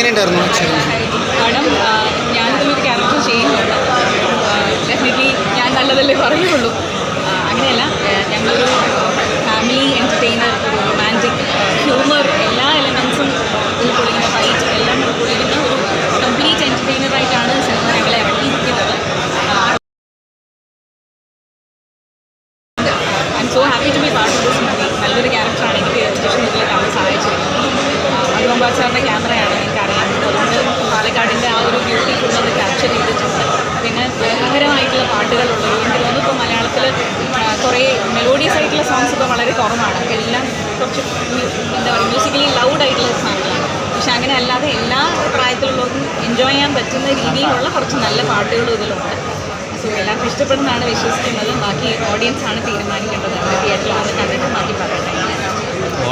എങ്ങനെയുണ്ടായിരുന്നു? പടം ഞാൻ ഒരു ക്യാരക്ടർ ചെയ്യുന്നുണ്ട്. ഡെഫിനറ്റ്ലി ഞാൻ നല്ലതല്ലേ പറയുള്ളൂ. അങ്ങനെയല്ല ഞങ്ങളൊരു ഫാമിലി എന്റർടൈനർ ഒരു റൊമാന്റിക് ഹ്യൂമർ എല്ലാ എലമെൻസും ഉൾക്കൊള്ളിക്കുന്ന ഫൈറ്റ് എല്ലാം ഉൾക്കൊള്ളിക്കുന്ന ഒരു കംപ്ലീറ്റ് എന്റർടൈനറായിട്ടാണ് സിനിമ ഞങ്ങളെ ഇറക്കിയിരിക്കുന്നത്. I am so happy to be part of this movie നല്ലൊരു ക്യാരക്ടറാണ് എനിക്ക് സ്റ്റേഷൻ ഇതിൽ കാണാൻ സാധിച്ചിരിക്കുന്നത് മധുബാബ് സാറിന്റെ ക്യാമറ പാലക്കാടിന്റെ ആ ഒരു ബ്യൂട്ടി ഫുള്ളത് ക്യാപ്ചർ ചെയ്തിട്ടുണ്ട്. പിന്നെ മനോഹരമായിട്ടുള്ള പാട്ടുകളുള്ളത് എനിക്ക് തോന്നുന്നു ഇപ്പോൾ മലയാളത്തിൽ കുറേ മെലോഡിയസ് ആയിട്ടുള്ള സോങ്സ് ഇപ്പോൾ വളരെ കുറവാണ്. എല്ലാം കുറച്ച് എന്താ പറയുക മ്യൂസിക്കലി ലൗഡായിട്ടുള്ള സാധനങ്ങളാണ് പക്ഷെ അങ്ങനെ അല്ലാതെ എല്ലാ പ്രായത്തിലുള്ളവർക്കും എൻജോയ് ചെയ്യാൻ പറ്റുന്ന രീതിയിലുള്ള കുറച്ച് നല്ല പാട്ടുകളും ഇതിലുണ്ട്. സോ എല്ലാവർക്കും ഇഷ്ടപ്പെടുന്നതാണ് വിശ്വസിക്കുന്നത്. ബാക്കി ഓഡിയൻസ് ആണ് തീരുമാനിക്കേണ്ടത്. തിയേറ്ററിൽ വന്ന് കണ്ടിട്ട് ബാക്കി പറയട്ടെ.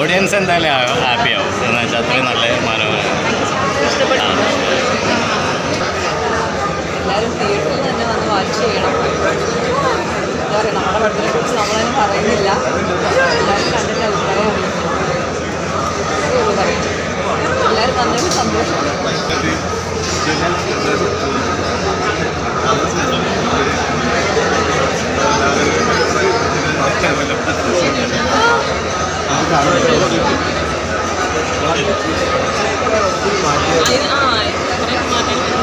ഓഡിയൻസ് എന്തായാലും ഹാപ്പിയാവും. എന്ന് വെച്ചാൽ അത്രയും നല്ല മനോഹരം ഇഷ്ടപ്പെട്ടു എല്ലാവരും തിയേറ്ററിൽ തന്നെ വന്ന് വാച്ച് ചെയ്യണം എന്താ പറയുക നമ്മുടെ പടത്തിനെ കുറിച്ച് നമ്മളതിന് പറയുന്നില്ല എല്ലാവരും വന്നതിന് സന്തോഷം ആ കുറേ മാറ്റങ്ങൾ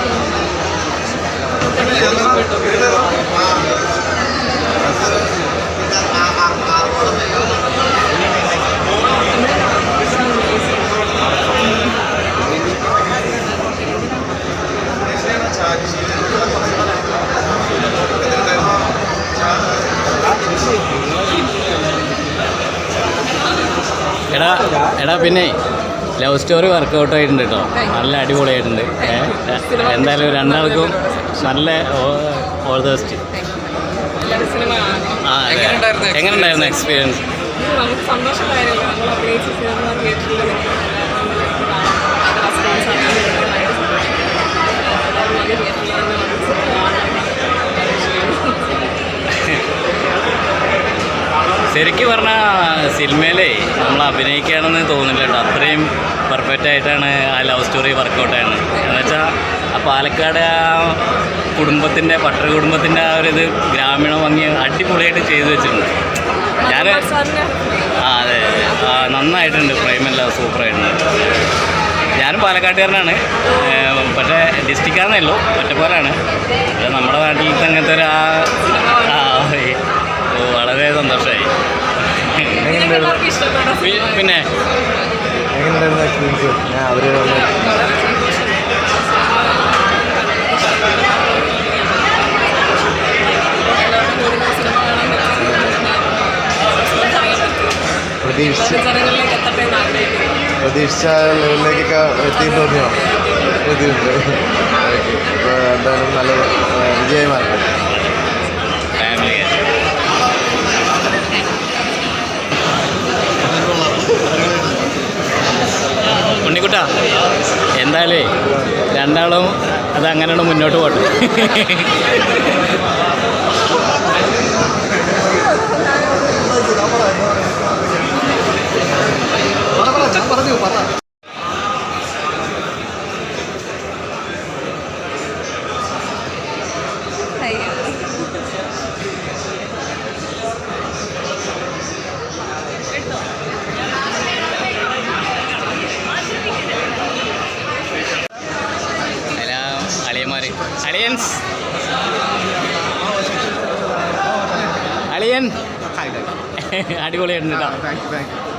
എടാ എടാ പിന്നെ ലവ് സ്റ്റോറി വർക്കൗട്ട് ആയിട്ടുണ്ട് കേട്ടോ നല്ല അടിപൊളിയായിട്ടുണ്ട്. എന്തായാലും രണ്ടാൾക്കും നല്ല ഓൾ ദ ബെസ്റ്റ് എങ്ങനെയുണ്ടായിരുന്നു എക്സ്പീരിയൻസ് ശരിക്കും പറഞ്ഞാൽ സിനിമയിലേ നമ്മൾ അഭിനയിക്കുകയാണെന്ന് തോന്നില്ല കേട്ടോ. അത്രയും പെർഫെക്റ്റ് ആയിട്ടാണ് ആ ലവ് സ്റ്റോറി വർക്കൗട്ട് ആയത്. എന്നുവെച്ചാൽ ആ പാലക്കാട് ആ കുടുംബത്തിന്റെ പട്ടണ കുടുംബത്തിന്റെ ആ ഒരു ഇത് ഗ്രാമീണ ഭംഗി അടിപൊളിയായിട്ട് ചെയ്തു വെച്ചിട്ടുണ്ട്. ഞാൻ ആ അതെ ആ, നന്നായിട്ടുണ്ട്. പ്രേമെല്ലാം സൂപ്പറായിട്ടുണ്ട്. ഞാനും പാലക്കാട്ടുകാരനാണ്. പക്ഷേ ഡിസ്ട്രിക്റ്റാന്നേ ഉള്ളൂ. ഒറ്റപ്പാലാണ്. പക്ഷേ നമ്മുടെ നാട്ടിലത്തെ അങ്ങനത്തെ ഒരു ആ വളരെ സന്തോഷമായി പിന്നെ? എങ്ങനെയുണ്ടായിരുന്നു എക്സ്പീരിയൻസ് ഞാൻ അവർ വളരെ സന്തോഷം എല്ലാവരും കൂടി സിനിമ കാണാൻ പ്രതീക്ഷിച്ച പ്രതീക്ഷിച്ച ലെവലിലേക്കൊക്കെ എത്തിയെന്ന് തോന്നിയോ എത്തിയിട്ടുണ്ട് ഓക്കെ അപ്പോൾ എന്തായാലും നല്ല ഫാമിലി ഉണ്ണിക്കുട്ട എന്തായാലേ രണ്ടാളും അത് അങ്ങനെയാണ് മുന്നോട്ട് പോട്ടെ എല്ലാ അളിയന്മാർ അളിയൻസ് അളിയൻ അടിപൊളിയായിട്ടുണ്ട് കേട്ടോ